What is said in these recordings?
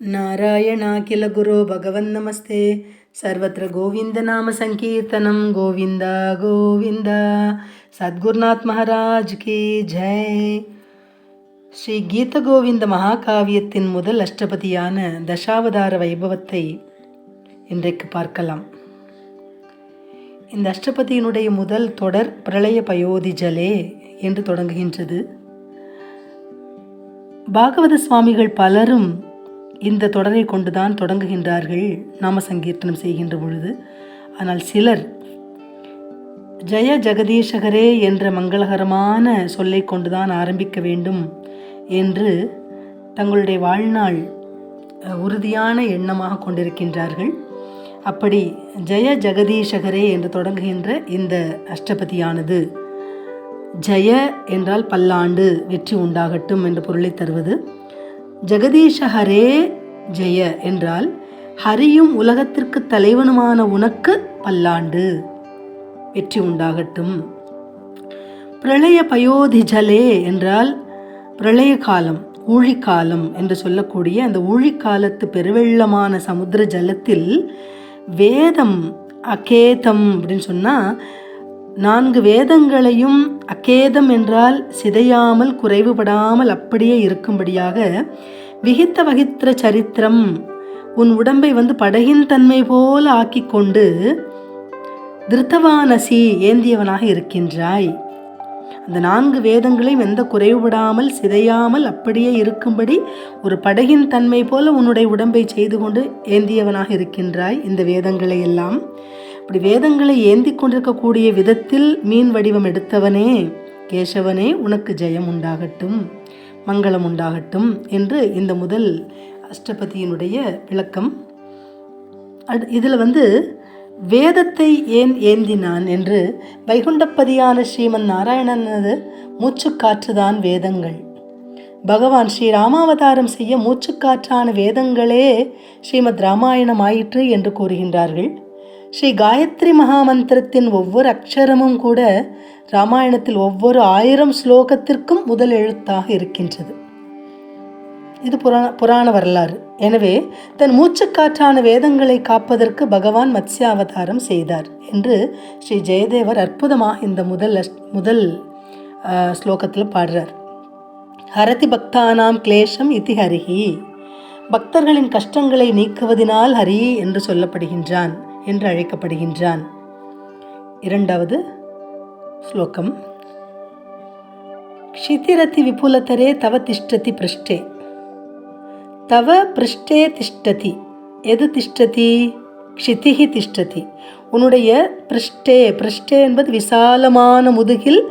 ನಾರಾಯಣಾಖಿಲ ಗುರೋ பகவன் நமஸ்தே ಸರ್ವತ್ರ கோவிந்த நாம சங்கீர்த்தனம் கோவிந்தா கோவிந்தா சத்குருநாத் மகாராஜ் கே ஜெய் ஸ்ரீ கீத கோவிந்த மகாகாவியத்தின் முதல் அஷ்டபதியான தசாவதார வைபவத்தை இன்றைக்கு பார்க்கலாம். இந்த அஷ்டபதியினுடைய முதல் தொடர் பிரளய பயோதிஜலே என்று தொடங்குகின்றது. பாகவத சுவாமிகள் பலரும் இந்த தொடரை கொண்டுதான் தொடங்குகின்றார்கள் நாம சங்கீர்த்தனம் செய்கின்ற பொழுது. ஆனால் சிலர் ஜெய ஜெகதீஷகரே என்ற மங்களகரமான சொல்லை கொண்டுதான் ஆரம்பிக்க வேண்டும் என்று தங்களுடைய வாழ்நாள் உறுதியான எண்ணமாக கொண்டிருக்கின்றார்கள். அப்படி ஜெய ஜெகதீஷகரே என்று தொடங்குகின்ற இந்த அஷ்டபதியானது ஜெய என்றால் பல்லாண்டு வெற்றி உண்டாகட்டும் என்ற பொருளை தருவது. ஜெகதீஷ ஹரே ஜெய என்றால் ஹரியும் உலகத்திற்கு தலைவனுமான உனக்கு பல்லாண்டு. வெற்றி உண்டாகட்டும். பிரளய பயோதி ஜலே என்றால் பிரளய காலம் ஊழிக்காலம் என்று சொல்லக்கூடிய அந்த ஊழிக்காலத்து பெருவெள்ளமான சமுத்திர ஜலத்தில் வேதம் அகேதம் அப்படின்னு சொன்னால் நான்கு வேதங்களையும் அகேதம் என்றால் சிதையாமல் குறைவுபடாமல் அப்படியே இருக்கும்படியாக விகித்த வகித்திர சரித்திரம் உன் உடம்பை வந்து படகின் தன்மை போல ஆக்கிக்கொண்டு திருத்தவானசி ஏந்தியவனாக இருக்கின்றாய். அந்த நான்கு வேதங்களையும் எந்த குறைவுபடாமல் சிதையாமல் அப்படியே இருக்கும்படி ஒரு படகின் தன்மை போல உன்னுடைய உடம்பை செய்து கொண்டு ஏந்தியவனாக இருக்கின்றாய் இந்த வேதங்களை எல்லாம். இப்படி வேதங்களை ஏந்தி கொண்டிருக்கக்கூடிய விதத்தில் மீன் வடிவம் எடுத்தவனே. கேசவனே உனக்கு ஜெயம் உண்டாகட்டும் மங்களம் உண்டாகட்டும் என்று இந்த முதல் அஷ்டபதியினுடைய விளக்கம். இதில் வந்து வேதத்தை ஏன் ஏந்தினான் என்று வைகுண்டப்பதியான ஸ்ரீமன் நாராயணனது மூச்சுக்காற்றுதான் வேதங்கள். பகவான் ஸ்ரீ ராமாவதாரம் செய்ய மூச்சுக்காற்றான வேதங்களே ஸ்ரீமத் ராமாயணம் ஆயிற்று என்று கூறுகின்றார்கள். ஸ்ரீ காயத்ரி மகாமந்திரத்தின் ஒவ்வொரு அக்ஷரமும் கூட ராமாயணத்தில் ஒவ்வொரு ஆயிரம் ஸ்லோகத்திற்கும் முதல் எழுத்தாக இருக்கின்றது. இது புராண புராண வரலாறு. எனவே தன் மூச்சுக்காற்றான வேதங்களை காப்பதற்கு பகவான் மத்ஸ்யாவதாரம் செய்தார் என்று ஸ்ரீ ஜெயதேவர் அற்புதமாக இந்த முதல் அஷ்- முதல் ஸ்லோகத்தில் பாடுறார். ஹரதி பக்தானாம் கிளேஷம் இத்தி ஹரிஹி. பக்தர்களின் கஷ்டங்களை நீக்குவதினால் ஹரி என்று சொல்லப்படுகின்றான் என்று அழைக்கப்படுகின்றான். இரண்டாவது ஸ்லோகம். க்ஷிதிரதி விபுலதரே தவ திஷ்டதி பிருஷ்டே. தவ பிருஷ்டே திஷ்டதி. எது திஷ்டதி? க்ஷிதிஹி திஷ்டதி. உன்னுடைய பிருஷ்டே பிருஷ்டே என்பது விசாலமான முதுகில்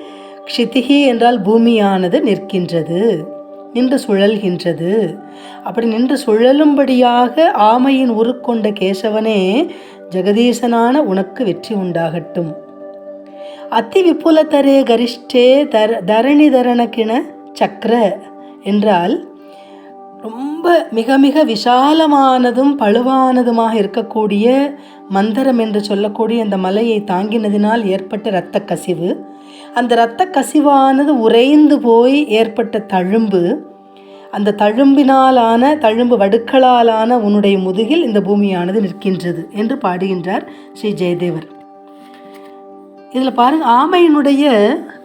க்ஷிதிஹி என்றால் பூமியானது நிற்கின்றது நின்று சுழல்கின்றது. அப்படி நின்று சுழலும்படியாக ஆமையின் உருக்கொண்ட கேசவனே ஜெகதீசனான உனக்கு வெற்றி உண்டாகட்டும். அத்தி விபுலதரே கரிஷ்டே தர தரணி தரணகிண சக்கர என்றால் ரொம்ப மிக மிக விசாலமானதும் பழுவானதுமாக இருக்கக்கூடிய மந்தரம் என்று சொல்லக்கூடிய அந்த மலையை தாங்கினதினால் ஏற்பட்ட இரத்த கசிவு. அந்த இரத்த கசிவானது உறைந்து போய் ஏற்பட்ட தழும்பு. அந்த தழும்பினாலான தழும்பு வடுக்களாலான உன்னுடைய முதுகில் இந்த பூமியானது நிற்கின்றது என்று பாடுகின்றார் ஸ்ரீ ஜெயதேவர். இதில் பாருங்கள் ஆமையினுடைய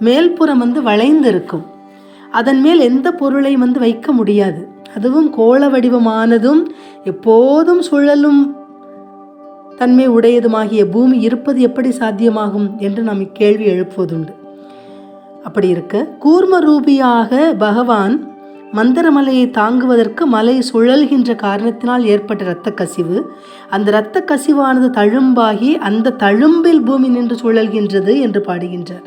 மேல்புறம் வந்து வளைந்து இருக்கும் அதன் மேல் எந்த பொருளை வந்து வைக்க முடியாது. அதுவும் கோள வடிவமானதும் எப்போதும் சுழலும் தன்மை உடையதுமாகிய பூமி இருப்பது எப்படி சாத்தியமாகும் என்று நாம் இக்கேள்வி எழுப்புவதுண்டு. அப்படி இருக்க கூர்ம ரூபியாக பகவான் மந்திரமலையை தாங்குவதற்கு மலை சுழல்கின்ற காரணத்தினால் ஏற்பட்ட இரத்த கசிவு அந்த இரத்த கசிவானது தழும்பாகி அந்த தழும்பில் பூமி நின்று சுழல்கின்றது என்று பாடுகின்றார்.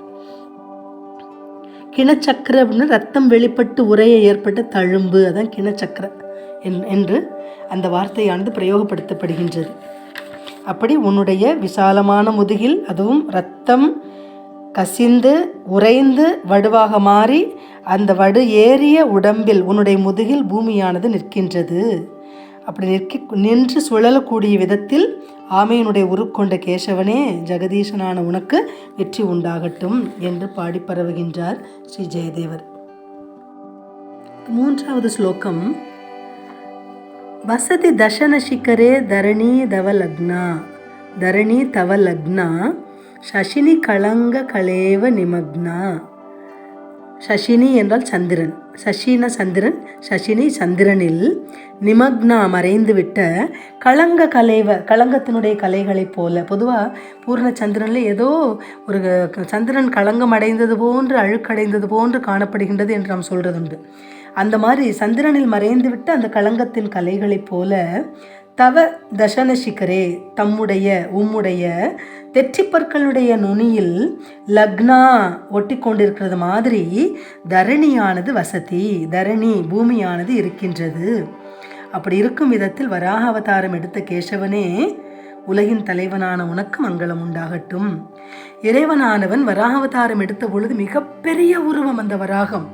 கிணச்சக்கர அப்படின்னு ரத்தம் வெளிப்பட்டு உரைய ஏற்பட்ட தழும்பு அதான் கிணச்சக்கர என்- என்று அந்த வார்த்தையானது பிரயோகப்படுத்தப்படுகின்றது. அப்படி உன்னுடைய விசாலமான முதுகில் அதுவும் ரத்தம் கசிந்து உறைந்து வடுவாக மாறி அந்த வடு ஏறிய உடம்பில் உன்னுடைய முதுகில் பூமியானது நிற்கின்றது. அப்படி நிற்க நின்று சுழலக்கூடிய விதத்தில் ஆமையினுடைய உருக்கொண்ட கேசவனே ஜெகதீசனான உனக்கு வெற்றி உண்டாகட்டும் என்று பாடி பரவுகின்றார் ஸ்ரீ ஜெயதேவர். மூன்றாவது ஸ்லோகம். வசதி தசன சிக்கரே தரணி தவலக்னா தரணி தவலக்னா சசினி கலங்க கலேவ நிமக்னா. சசினி என்றால் சந்திரன். சசின சந்திரன் சசினி சந்திரனில் நிமக்னா மறைந்துவிட்ட களங்க கலைவ களங்கத்தினுடைய கலைகளைப் போல பொதுவாக பூர்ண சந்திரனில் ஏதோ ஒரு சந்திரன் களங்கம் அடைந்தது போன்று அழுக்கடைந்தது போன்று காணப்படுகின்றது என்று நாம் சொல்கிறதுண்டு அந்த மாதிரி சந்திரனில் மறைந்துவிட்ட அந்த களங்கத்தின் கலைகளைப் போல தவ தசன தம்முடைய உம்முடைய தெற்றிப்பற்களுடைய நுனியில் லக்னா ஒட்டி கொண்டிருக்கிறது மாதிரி தரணியானது வசதி தரணி பூமியானது இருக்கின்றது. அப்படி இருக்கும் விதத்தில் வராக அவதாரம் எடுத்த கேசவனே உலகின் தலைவனான உனக்கு மங்களம் உண்டாகட்டும். இறைவனானவன் வராகவதாரம் எடுத்த பொழுது மிகப்பெரிய உருவம் அந்த வராகம்.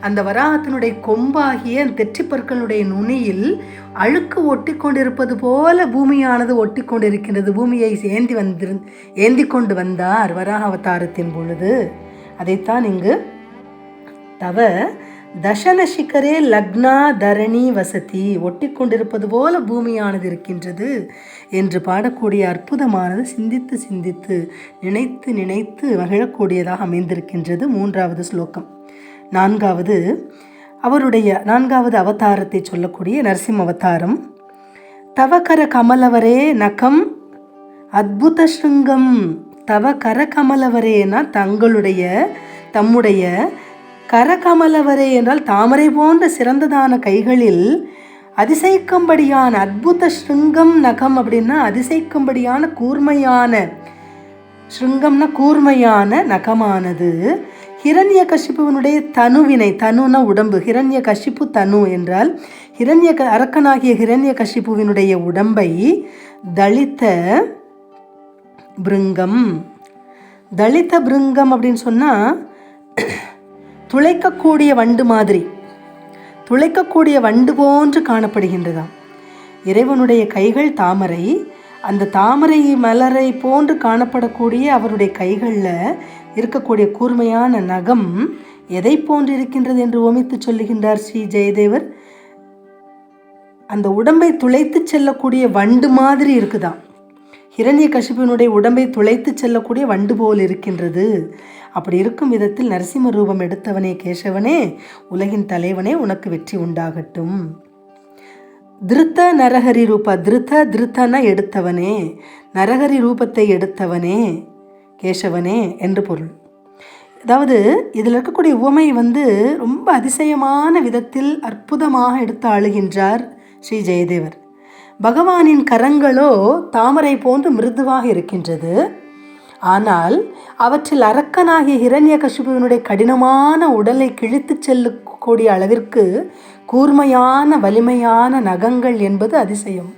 அந்த வராகத்தினுடைய கொம்பாகிய அந்த தெற்றிப்பற்களுடைய நுனியில் அழுக்கு ஒட்டி கொண்டிருப்பது போல பூமியானது ஒட்டி கொண்டிருக்கின்றது. பூமியை ஏந்தி வந்திரு ஏந்தி கொண்டு வந்தார் வராக அவதாரத்தின் பொழுது. அதைத்தான் இங்கு தவ தசன லக்னா தரணி வசதி. ஒட்டி கொண்டிருப்பது போல பூமியானது இருக்கின்றது என்று பாடக்கூடிய அற்புதமானது சிந்தித்து சிந்தித்து நினைத்து நினைத்து மகிழக்கூடியதாக அமைந்திருக்கின்றது மூன்றாவது ஸ்லோகம். நான்காவது அவருடைய நான்காவது அவதாரத்தை சொல்லக்கூடிய நரசிம்ம அவதாரம். தவகர கமலவரே நகம் அத்புத ஸ்ருங்கம் தவ கர கமலவரேனா தங்களுடைய தம்முடைய கரகமலவரே என்றால் தாமரை போன்ற சிறந்ததான கைகளில் அதிசயிக்கும்படியான அற்புத ஸ்ருங்கம் நகம் அப்படின்னா அதிசயிக்கும்படியான கூர்மையான ஸ்ருங்கம்னா கூர்மையான நகமானது. ஹிரண்ய கஷிப்புவனுடைய தனுவினை தனுன உடம்பு ஹிரண்ய கஷிப்பு தனு என்றால் ஹிரண்ய க அரக்கனாகிய ஹிரண்ய கஷிப்புவினுடைய உடம்பை தலித்த பிருங்கம். தலித்த பிருங்கம் அப்படின்னு சொன்னால் துளைக்கக்கூடிய வண்டு மாதிரி. துளைக்கக்கூடிய வண்டு போன்று காணப்படுகின்றதாம் இறைவனுடைய கைகள் தாமரை. அந்த தாமரை மலரை போன்று காணப்படக்கூடிய அவருடைய கைகளில் இருக்கக்கூடிய கூர்மையான நகம் எதை போன்று இருக்கின்றது என்று ஓமித்து சொல்லுகின்றார் ஸ்ரீ ஜெயதேவர்? அந்த உடம்பை துளைத்து செல்லக்கூடிய வண்டு மாதிரி இருக்குதாம் ஹிரண்ய கசிப்பினுடைய உடம்பை துளைத்து செல்லக்கூடிய வண்டு போல் இருக்கின்றது. அப்படி இருக்கும் விதத்தில் நரசிம்ம ரூபம் எடுத்தவனே கேசவனே உலகின் தலைவனே உனக்கு வெற்றி உண்டாகட்டும். திருத்த நரஹரி ரூபா திருத்த திருத்தன எடுத்தவனே நரஹரி ரூபத்தை எடுத்தவனே கேசவனே என்று பொருள். அதாவது இதில் இருக்கக்கூடிய உவமை வந்து ரொம்ப அதிசயமான விதத்தில் அற்புதமாக எடுத்து ஆளுகின்றார் ஸ்ரீ ஜெயதேவர். பகவானின் கரங்களோ தாமரை போன்று மிருதுவாக இருக்கின்றது. ஆனால் அவற்றில் அரக்கனாகிய ஹிரண்யகசிபுவினுடைய கடினமான உடலை கிழித்துச் செல்லக்கூடிய அளவிற்கு கூர்மையான வலிமையான நகங்கள் என்பது அதிசயம்.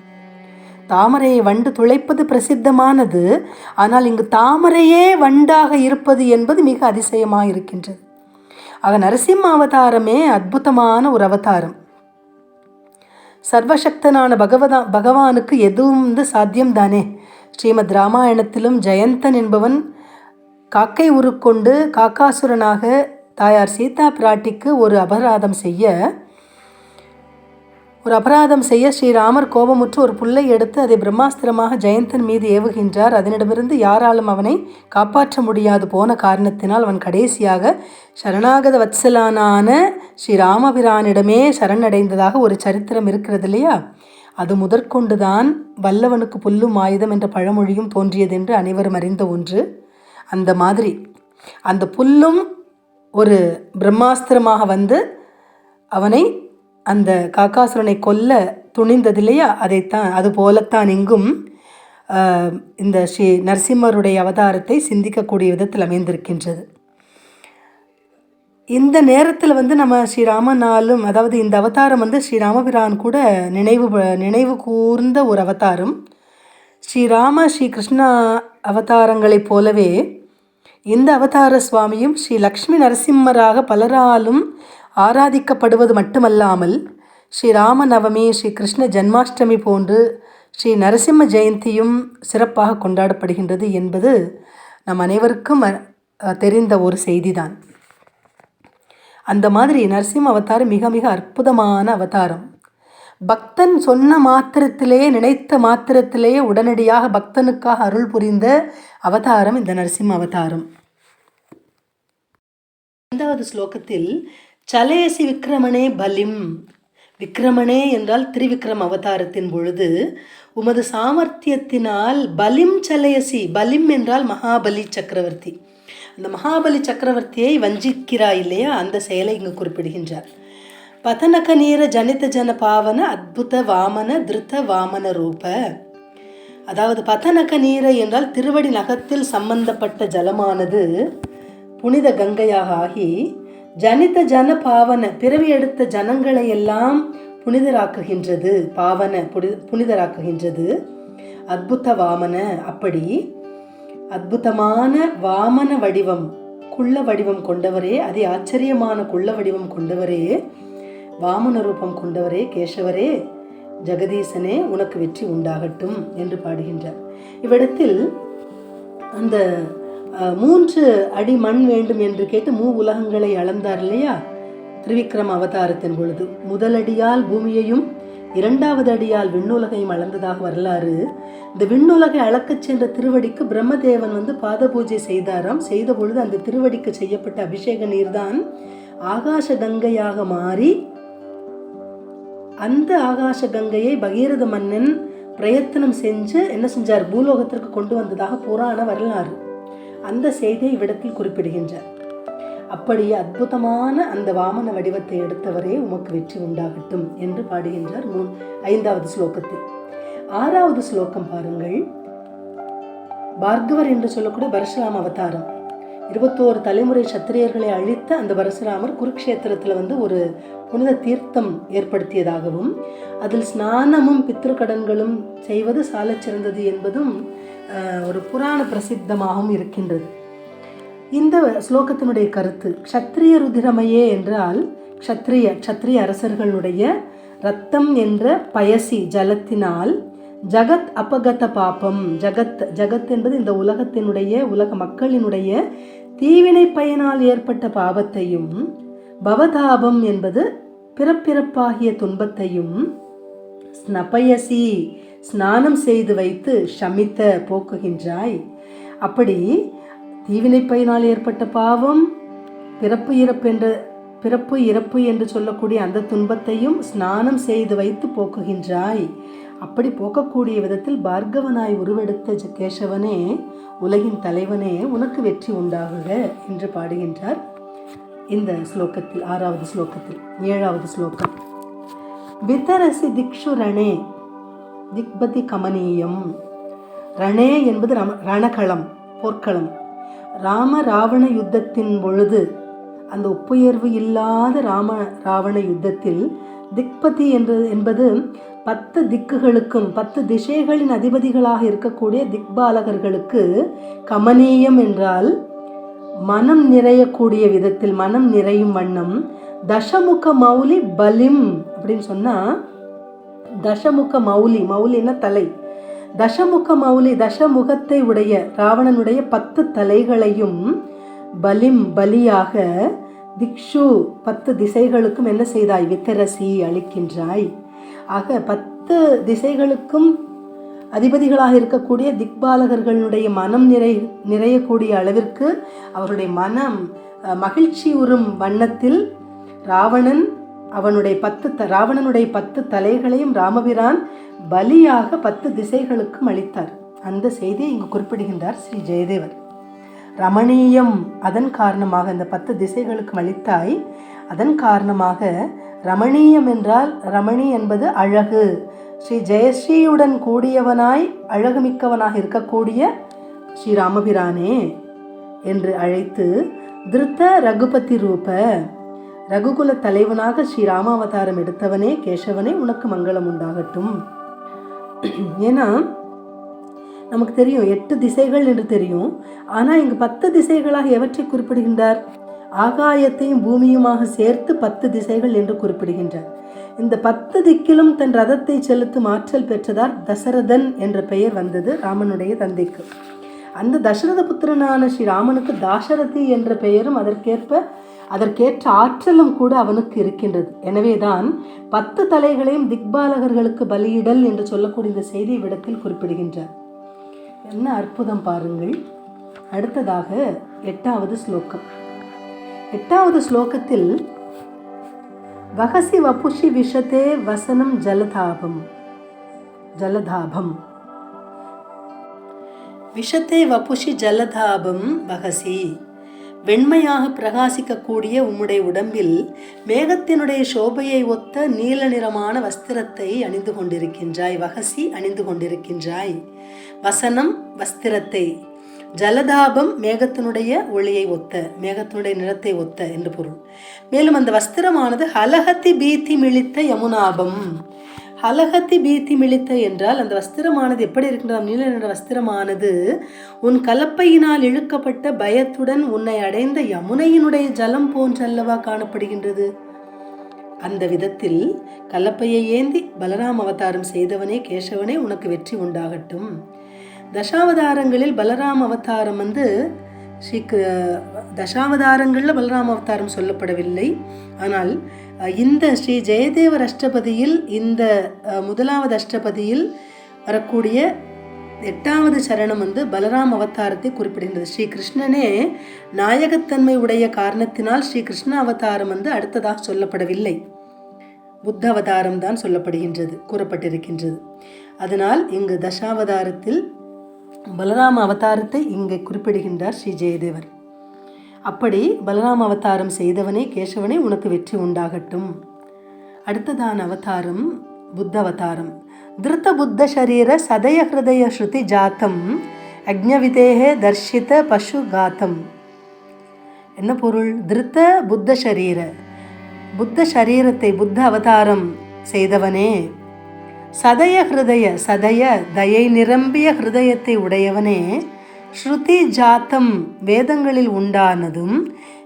தாமரையை வண்டு துளைப்பது பிரசித்தமானது ஆனால் இங்கு தாமரையே வண்டாக இருப்பது என்பது மிக அதிசயமாக இருக்கின்றது ஆக நரசிம்ம அவதாரமே அற்புதமான ஒரு அவதாரம். சர்வசக்தனான பகவதா பகவானுக்கு எதுவும் வந்து சாத்தியம் தானே ஸ்ரீமத் ராமாயணத்திலும் ஜெயந்தன் என்பவன் காக்கை உருக்கொண்டு காக்காசுரனாக தாயார் சீதா பிராட்டிக்கு ஒரு அபராதம் செய்ய ஒரு அபராதம் செய்ய ஸ்ரீராமர் கோபமுற்று ஒரு புல்லை எடுத்து அதை பிரம்மாஸ்திரமாக ஜெயந்தன் மீது ஏவுகின்றார். அதனிடமிருந்து யாராலும் அவனை காப்பாற்ற முடியாது போன காரணத்தினால் அவன் கடைசியாக சரணாகத வத்சலானான ஸ்ரீராமபிரானிடமே சரணடைந்ததாக ஒரு சரித்திரம் இருக்கிறது இல்லையா? அது முதற்கொண்டுதான் வல்லவனுக்கு புல்லும் ஆயுதம் என்ற பழமொழியும் தோன்றியதென்று அனைவரும் அறிந்த ஒன்று. அந்த மாதிரி அந்த புல்லும் ஒரு பிரம்மாஸ்திரமாக வந்து அவனை அந்த காக்காசுரனை கொல்ல துணிந்தது இல்லையா அதைத்தான் அது போலத்தான் இங்கும் இந்த ஸ்ரீ நரசிம்மருடைய அவதாரத்தை சிந்திக்கக்கூடிய விதத்தில் அமைந்திருக்கின்றது. இந்த நேரத்தில் வந்து நம்ம ஸ்ரீராமனாலும் அதாவது இந்த அவதாரம் வந்து ஸ்ரீராமபிரான் கூட நினைவு நினைவு கூர்ந்த ஒரு அவதாரம். ஸ்ரீராம ஸ்ரீ கிருஷ்ணா அவதாரங்களைப் போலவே இந்த அவதார சுவாமியும் ஸ்ரீ லக்ஷ்மி நரசிம்மராக பலராலும் ஆராதிக்கப்படுவது மட்டுமல்லாமல் ஸ்ரீ ராமநவமி ஸ்ரீ கிருஷ்ண ஜன்மாஷ்டமி போன்று ஸ்ரீ நரசிம்ம ஜெயந்தியும் சிறப்பாக கொண்டாடப்படுகின்றது என்பது நம் அனைவருக்கும் தெரிந்த ஒரு செய்திதான். அந்த மாதிரி நரசிம்ம அவதாரம் மிக மிக அற்புதமான அவதாரம். பக்தன் சொன்ன மாத்திரத்திலேயே நினைத்த மாத்திரத்திலேயே உடனடியாக பக்தனுக்காக அருள் புரிந்த அவதாரம் இந்த நரசிம்ம அவதாரம். ஐந்தாவது ஸ்லோகத்தில் சலேசி விக்ரமனே பலிம். விக்ரமனே என்றால் திரிவிக்ரம் அவதாரத்தின் பொழுது உமது சாமர்த்தியத்தினால் பலிம் சலேசி பலிம் என்றால் மகாபலி சக்கரவர்த்தி. அந்த மகாபலி சக்கரவர்த்தியை வஞ்சிக்கிறாய் இல்லையா? அந்த செயலை இங்கு குறிப்பிடுகின்றார். பதனக நீர ஜனித ஜன பாவன அத்புத வாமன திருத்த வாமன ரூப. அதாவது பதனக நீரை என்றால் திருவடி நகத்தில் சம்பந்தப்பட்ட ஜலமானது. புனித கங்கையாக ஆகி ஜனித ஜன பாவன பிறவி எடுத்த ஜனங்களை எல்லாம் புனிதராக்குகின்றது. பாவன புனி புனிதராக்குகின்றது. அத்புத வாமன அப்படி அற்புதமான வாமன வடிவம் குள்ள வடிவம் கொண்டவரே அதி ஆச்சரியமான குள்ள வடிவம் கொண்டவரே வாமன ரூபம் கொண்டவரே கேசவரே ஜெகதீசனே உனக்கு வெற்றி உண்டாகட்டும் என்று பாடுகின்றார். இவ்விடத்தில் அந்த மூன்று அடி மண் வேண்டும் என்று கேட்டு மூ உலகங்களை அளந்தார் இல்லையா? திரிவிக்ரம அவதாரத்தின் பொழுது முதலடியால் பூமியையும் இரண்டாவது அடியால் விண்ணுலகையும் அளந்ததாக வரலாறு. இந்த விண்ணுலகை அளக்கச் சென்ற திருவடிக்கு பிரம்மதேவன் வந்து பாத பூஜை செய்தாராம். செய்த பொழுது அந்த திருவடிக்கு செய்யப்பட்ட அபிஷேக நீர்தான் ஆகாச கங்கையாக மாறி அந்த ஆகாச கங்கையை பகீரத மன்னன் பிரயத்தனம் செஞ்சு என்ன செஞ்சார்? பூலோகத்திற்கு கொண்டு வந்ததாக புராண வரலாறு. அந்த செய்தியை இவ்விடத்தில் குறிப்பிடுகின்றார். அப்படியே அற்புதமான அந்த வாமன வடிவத்தை எடுத்தவரே உமக்கு வெற்றி உண்டாகட்டும் என்று பாடுகின்றார் மூன் ஐந்தாவது ஸ்லோகத்தில். ஆறாவது ஸ்லோகம் பாருங்கள். பார்கவர் என்று சொல்லக்கூடிய பரசுராம அவதாரம். இருபத்தோரு தலைமுறை சத்திரியர்களை அழித்த அந்த பரசுராமர் குருக்ஷேத்திரத்தில் வந்து ஒரு புனித தீர்த்தம் ஏற்படுத்தியதாகவும் அதில் ஸ்நானமும் பித்ருக்கடன்களும் செய்வது சாலச் சிறந்தது என்பதும் ஒரு புராண பிரசித்தமாகவும் இருக்கின்றது. இந்த ஸ்லோகத்தினுடைய கருத்து க்ஷத்ரிய ருதிரமையே என்றால் க்ஷத்ரிய க்ஷத்ரிய அரசர்களுடைய ரத்தம் என்ற பயசி ஜலத்தினால் ஜகத் அபகத பாபம். ஜகத் ஜகத் என்பது இந்த உலகத்தினுடைய உலக மக்களினுடைய தீவினை பயனால் ஏற்பட்ட பாவத்தையும் பவதாபம் என்பது பிறப்பிறப்பாகிய துன்பத்தையும் ஸ்னபயசி ஸ்நானம் செய்து வைத்து ஷமித்த போக்குகின்றாய். அப்படி தீவினைப்பையினால் ஏற்பட்ட பாவம் பிறப்பு இறப்பு என்ற பிறப்பு இறப்பு என்று சொல்லக்கூடிய அந்த துன்பத்தையும் ஸ்நானம் செய்து வைத்து போக்குகின்றாய். அப்படி போக்கக்கூடிய விதத்தில் பார்கவனாய் உருவெடுத்த கேசவனே உலகின் தலைவனே உனக்கு வெற்றி உண்டாகுக என்று பாடுகின்றார். இந்த ஸ்லோகத்தில் ஆறாவது ஸ்லோகத்தில் ஏழாவது ஸ்லோகம். விதரசி திக்ஷு ரணே திக்பதி கமனீயம். ரணே என்பது ரம ரணகளம் போர்க்களம். ராம ராவண யுத்தத்தின் பொழுது அந்த ஒப்புயர்வு இல்லாத ராம ராவண யுத்தத்தில் திக்பதி என்று என்பது பத்து திக்குகளுக்கும் பத்து திசைகளின் அதிபதிகளாக இருக்கக்கூடிய திக்பாலகர்களுக்கு கமனீயம் என்றால் மனம் நிறையக்கூடிய விதத்தில் மனம் நிறையும் வண்ணம் தசமுக மௌலி பலிம் அப்படின்னு சொன்னா தசமுக மௌலி மௌலின தலை. தசமுக மௌலி தசமுகத்தை உடைய ராவணனுடைய பத்து தலைகளையும் பலிம் பலியாக திக்ஷு பத்து திசைகளுக்கும் என்ன செய்தாய்? வித்தரசி அளிக்கின்றாய். ஆக பத்து திசைகளுக்கும் அதிபதிகளாக இருக்கக்கூடிய திக்பாலகர்களுடைய மனம் நிறை நிறையக்கூடிய அளவிற்கு அவருடைய மனம் மகிழ்ச்சி உறும் வண்ணத்தில் ராவணன் அவனுடைய பத்து த ராவணனுடைய பத்து தலைகளையும் ராமபிரான் பலியாக பத்து திசைகளுக்கும் அளித்தார். அந்த செய்தியை இங்கு குறிப்பிடுகின்றார் ஸ்ரீ ஜெயதேவர். ரமணீயம் அதன் காரணமாக இந்த பத்து திசைகளுக்கும் அளித்தாய் அதன் காரணமாக ரமணீயம் என்றால் ரமணி என்பது அழகு. ஸ்ரீ ஜெயஸ்ரீயுடன் கூடியவனாய் அழகுமிக்கவனாக இருக்கக்கூடிய ஸ்ரீ ராமபிரானே என்று அழைத்து திருத்த ரகுபதி ரூப ரகுகுல தலைவனாக ஸ்ரீ ராமாவதாரம் எடுத்தவனே கேசவனே உனக்கு மங்களம் உண்டாகட்டும். ஏன்னா நமக்கு தெரியும் எட்டு திசைகள் என்று தெரியும். ஆனால் இங்கு பத்து திசைகளாக எவற்றை குறிப்பிடுகின்றார்? ஆகாயத்தையும் பூமியுமாக சேர்த்து பத்து திசைகள் என்று குறிப்பிடுகின்றார். இந்த பத்து திக்கிலும் தன் ரதத்தை செலுத்தும் ஆற்றல் பெற்றதார் தசரதன் என்ற பெயர் வந்தது ராமனுடைய தந்தைக்கு. அந்த தசரத புத்திரனான ஸ்ரீராமனுக்கு தாசரதி என்ற பெயரும் அதற்கேற்ப அதற்கேற்ற ஆற்றலும் கூட அவனுக்கு இருக்கின்றது. எனவேதான் பத்து தலைகளையும் திக்பாலகர்களுக்கு பலியிடல் என்று சொல்லக்கூடிய இந்த செய்தி விடத்தில் குறிப்பிடுகின்றார். என்ன அற்புதம் பாருங்கள். அடுத்ததாக எட்டாவது ஸ்லோகம். எட்டாவது ஸ்லோகத்தில் வகசி வபுஷி விஷத்தே வசனம் ஜலதாபம். ஜலதாபம். விஷத்தே வபுஷி ஜலதாபம் வகசி. வெண்மையாக பிரகாசிக்கக்கூடிய உம்முடைய உடம்பில் மேகத்தினுடைய சோபையை ஒத்த நீல நிறமான வஸ்திரத்தை அணிந்து கொண்டிருக்கின்றாய். வகசி அணிந்து கொண்டிருக்கின்றாய். வசனம் வஸ்திரத்தை. ஜலதாபம் மேகத்தினுடைய ஒளியை ஒத்த மேகத்தினுடைய நிறத்தை ஒத்த என்று பொருள். மேலும் அந்த வஸ்திரமானது ஹலஹத்தி பீத்தி மிழித்த யமுனாபம். ஹலகத்தி பீத்தி மிளித்த என்றால் அந்த வஸ்திரமானது எப்படி இருக்கின்றது நீல நிற வஸ்திரமானது? உன் கலப்பையினால் இழுக்கப்பட்ட பயத்துடன் உன்னை அடைந்த யமுனையினுடைய ஜலம் போன்றல்லவா காணப்படுகின்றது? அந்த விதத்தில் கலப்பையை ஏந்தி பலராம் அவதாரம் செய்தவனே கேசவனே உனக்கு வெற்றி உண்டாகட்டும். தசாவதாரங்களில் பலராம் அவதாரம் வந்து ஸ்ரீ தசாவதாரங்களில் பலராம் அவதாரம் சொல்லப்படவில்லை. ஆனால் இந்த ஸ்ரீ ஜெயதேவர் அஷ்டபதியில் இந்த முதலாவது அஷ்டபதியில் வரக்கூடிய எட்டாவது சரணம் வந்து பலராம் அவதாரத்தை குறிப்பிடுகின்றது. ஸ்ரீ கிருஷ்ணனே நாயகத்தன்மை உடைய காரணத்தினால் ஸ்ரீ கிருஷ்ண அவதாரம் வந்து அடுத்ததாக சொல்லப்படவில்லை. புத்த அவதாரம் தான் சொல்லப்படுகின்றது கூறப்பட்டிருக்கின்றது. அதனால் இங்கு தசாவதாரத்தில் பலராம அவதாரத்தை இங்கே குறிப்பிடுகின்றார் ஸ்ரீ ஜெயதேவர். அப்படி பலராம அவதாரம் செய்தவனே கேசவனே உனக்கு வெற்றி உண்டாகட்டும். அடுத்ததான அவதாரம் புத்த அவதாரம். திருத்த புத்த சரீர சதய ஹிருதய ஸ்ருதி ஜாத்தம் அக்ஞவிதேகே தர்ஷித பசு காத்தம். என்ன பொருள்? திருத்த புத்த சரீர. புத்த சரீரத்தை புத்த அவதாரம் செய்தவனே. சதய ஹிருதய சதய தயை நிரம்பிய ஹிருதயத்தை உடையவனே. ஸ்ருதி ஜாத்தம் வேதங்களில் உண்டானதும்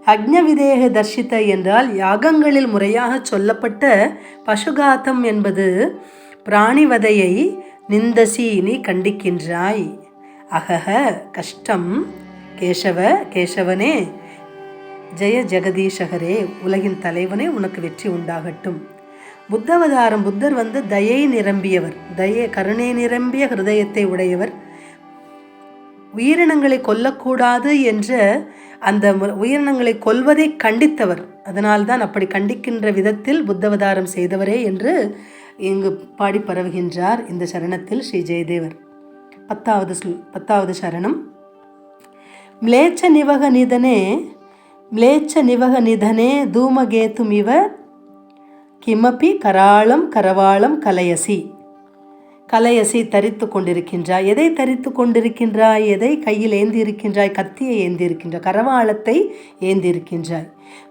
அக்ஞவிதேக தர்ஷித என்றால் யாகங்களில் முறையாக சொல்லப்பட்ட பசுகாத்தம் என்பது பிராணிவதையை நிந்தசி நீ கண்டிக்கின்றாய். அகஹ கஷ்டம். கேசவ கேசவனே. ஜெய ஜெகதீஷகரே உலகின் தலைவனே உனக்கு வெற்றி உண்டாகட்டும். புத்தவதாரம் புத்தர் வந்து தயை நிரம்பியவர். தயை கருணை நிரம்பிய ஹிருதயத்தை உடையவர். உயிரினங்களை கொல்லக்கூடாது என்ற அந்த உயிரினங்களை கொல்வதை கண்டித்தவர். அதனால்தான் அப்படி கண்டிக்கின்ற விதத்தில் புத்தவதாரம் செய்தவரே என்று இங்கு பாடி பரவுகின்றார் இந்த சரணத்தில் ஸ்ரீ ஜெயதேவர். பத்தாவது பத்தாவது சரணம். மிளேச்ச நிவக நிதனே மிளேச்ச நிவக நிதனே தூமகேத்துமிவ கிமப்பி கராளம் கரவாளம் கலையசி. கலையசி தரித்து கொண்டிருக்கின்றாய். எதை தரித்து கொண்டிருக்கின்றாய்? எதை கையில் ஏந்தி இருக்கின்றாய் கத்தியை ஏந்தி இருக்கின்றாய் கரவாளத்தை ஏந்தி இருக்கின்றாய்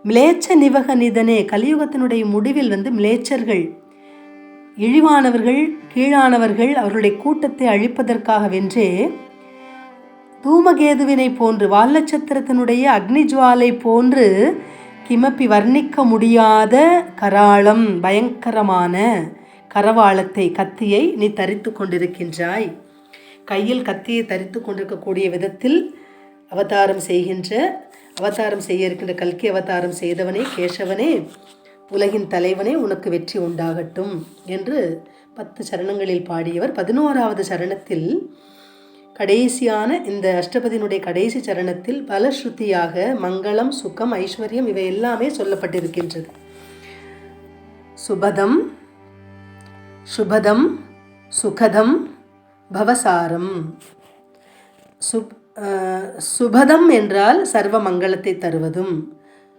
மிளேச்ச நிவக நிதனே கலியுகத்தினுடைய முடிவில் வந்து மிளேச்சர்கள் இழிவானவர்கள் கீழானவர்கள் அவர்களுடைய கூட்டத்தை அழிப்பதற்காக வென்றே தூமகேதுவினை போன்று அக்னி அக்னிஜுவாலை போன்று கிமப்பி வர்ணிக்க முடியாத கராளம் பயங்கரமான கரவாளத்தை கத்தியை நீ தரித்து கொண்டிருக்கின்றாய். கையில் கத்தியை தரித்து கொண்டிருக்கக்கூடிய விதத்தில் அவதாரம் செய்கின்ற அவதாரம் செய்ய இருக்கின்ற கல்கி அவதாரம் செய்தவனே கேசவனே உலகின் தலைவனே உனக்கு வெற்றி உண்டாகட்டும் என்று பத்து சரணங்களில் பாடியவர். பதினோராவது சரணத்தில் கடைசியான இந்த அஷ்டபதியினுடைய கடைசி சரணத்தில் பல ஸ்ருதியாக மங்களம் சுகம் ஐஸ்வர்யம் இவை எல்லாமே சொல்லப்பட்டிருக்கின்றது. சுபதம் சுபதம் சுகதம் பவசாரம். சுப் சுபதம் என்றால் சர்வ மங்களத்தை தருவதும்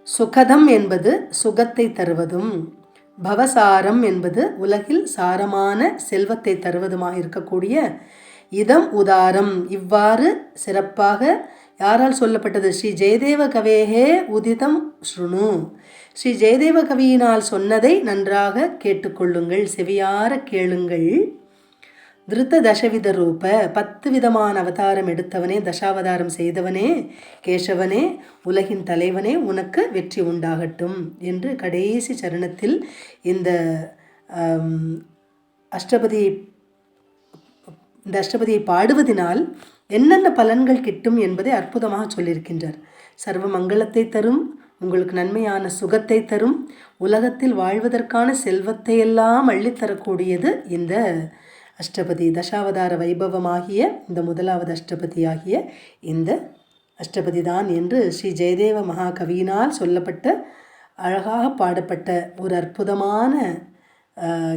சுகதம் என்பது சுகத்தை தருவதும் பவசாரம் என்பது உலகில் சாரமான செல்வத்தை தருவதுமாக இருக்கக்கூடிய இதம் உதாரம். இவ்வாறு சிறப்பாக யாரால் சொல்லப்பட்டது? ஸ்ரீ ஜெயதேவ கவேகே உதிதம் ஸ்ருணு. ஸ்ரீ ஜெயதேவ கவியினால் சொன்னதை நன்றாக கேட்டுக்கொள்ளுங்கள். செவியார கேளுங்கள். திருத்த தசவித ரூப பத்து விதமான அவதாரம் எடுத்தவனே தசாவதாரம் செய்தவனே கேசவனே உலகின் தலைவனே உனக்கு வெற்றி உண்டாகட்டும் என்று கடைசி சரணத்தில் இந்த அஷ்டபதியை இந்த அஷ்டபதியை பாடுவதனால் என்னென்ன பலன்கள் கிட்டும் என்பதை அற்புதமாக சொல்லியிருக்கின்றார். சர்வ மங்களத்தை தரும் உங்களுக்கு நன்மையான சுகத்தை தரும். உலகத்தில் வாழ்வதற்கான செல்வத்தை எல்லாம் அள்ளித்தரக்கூடியது இந்த அஷ்டபதி தசாவதார வைபவமாகிய இந்த முதலாவது அஷ்டபதியாகிய இந்த அஷ்டபதி தான் என்று ஸ்ரீ ஜெயதேவ மகாகவியினால் சொல்லப்பட்ட அழகாக பாடப்பட்ட ஒரு அற்புதமான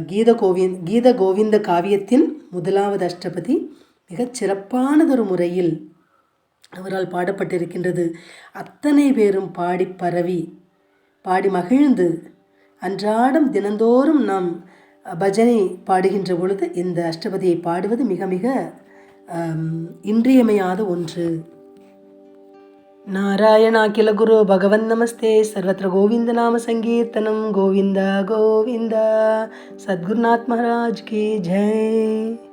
கீத கோவிந்த் கீத கோவிந்த காவியத்தின் முதலாவது அஷ்டபதி. மிகச் சிறப்பானதொரு முறையில் அவரால் பாடப்பட்டிருக்கின்றது. அத்தனை பேரும் பாடி பரவி பாடி மகிழ்ந்து அன்றாடம் தினந்தோறும் நாம் பஜனை பாடுகின்ற பொழுது இந்த அஷ்டபதியை பாடுவது மிக மிக இன்றியமையாத ஒன்று. நாராயணாகில குரு பகவன் நமஸ்தே. சர்வத்திர கோவிந்த நாம சங்கீர்த்தனம். கோவிந்தா கோவிந்தா. சத்குருநாத் மகாராஜ் கே ஜெய்.